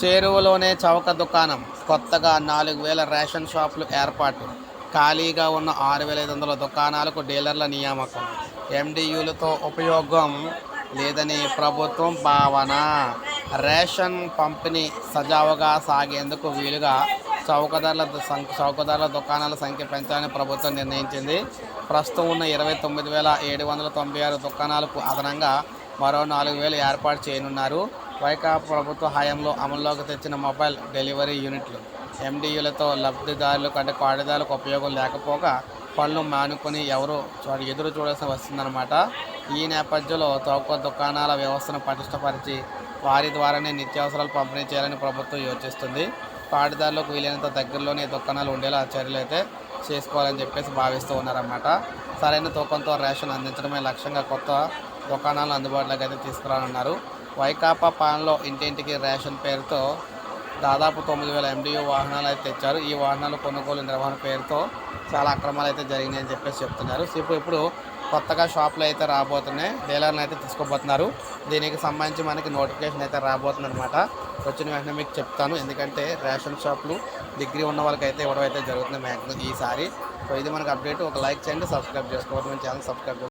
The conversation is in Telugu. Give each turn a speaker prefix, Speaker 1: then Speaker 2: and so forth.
Speaker 1: చేరువలోనే చౌక దుకాణం. కొత్తగా నాలుగు వేల రేషన్ షాపులు ఏర్పాటు. ఖాళీగా ఉన్న ఆరు వేల ఐదు వందల దుకాణాలకు డీలర్ల నియామకం. ఎండియూలతో ఉపయోగం లేదని ప్రభుత్వం భావన. రేషన్ పంపిణీ సజావుగా సాగేందుకు వీలుగా చౌకధరల చౌకధరల దుకాణాల సంఖ్య పెంచాలని ప్రభుత్వం నిర్ణయించింది. ప్రస్తుతం ఉన్న ఇరవై తొమ్మిది వేల ఏడు వందల తొంభై ఆరు దుకాణాలకు అదనంగా మరో నాలుగు వేలు ఏర్పాటు చేయనున్నారు. వైకా ప్రభుత్వ హయాంలో అమల్లోకి తెచ్చిన మొబైల్ డెలివరీ యూనిట్లు ఎండియూలతో లబ్ధిదారులకు కంటే పాడిదారులకు ఉపయోగం లేకపోగా పనులు మానుకొని ఎవరు ఎదురు చూడాల్సి వస్తుందన్నమాట. ఈ నేపథ్యంలో తక్కువ దుకాణాల వ్యవస్థను పటిష్టపరిచి వారి ద్వారానే నిత్యావసరాలు పంపిణీ చేయాలని ప్రభుత్వం యోచిస్తుంది. పాడిదారులకు వీలైనంత దగ్గరలోనే దుకాణాలు ఉండేలా చర్యలు అయితే చేసుకోవాలని చెప్పేసి భావిస్తూ ఉన్నారన్నమాట. సరైన తూకంతో రేషన్ అందించడమే లక్ష్యంగా కొత్త దుకాణాలను అందుబాటులోకి అయితే తీసుకురానున్నారు. వైకాపా పాలనలో ఇంటింటికి రేషన్ పేరుతో దాదాపు తొమ్మిది వేల ఎండియూ వాహనాలు అయితే తెచ్చారు. ఈ వాహనాలు కొనుగోలు నిర్వహణ పేరుతో చాలా అక్రమాలు అయితే జరిగినాయని చెప్పేసి చెప్తున్నారు. సో ఇప్పుడు ఇప్పుడు కొత్తగా షాపులు అయితే రాబోతున్నాయి. డీలర్లు అయితే తీసుకోబోతున్నారు దీనికి సంబంధించి మనకి నోటిఫికేషన్ అయితే రాబోతుంది అనమాట వచ్చిన వెంటనే మీకు చెప్తాను. ఎందుకంటే రేషన్ షాపులు డిగ్రీ ఉన్న వాళ్ళకి అయితే ఇవ్వడం అయితే జరుగుతుంది మ్యాక్సిమం ఈసారి. సో ఇది మనకు అప్డేట్. ఒక లైక్ చేయండి సబ్స్క్రైబ్ చేసుకోవడం ఛానల్ సబ్స్క్రైబ్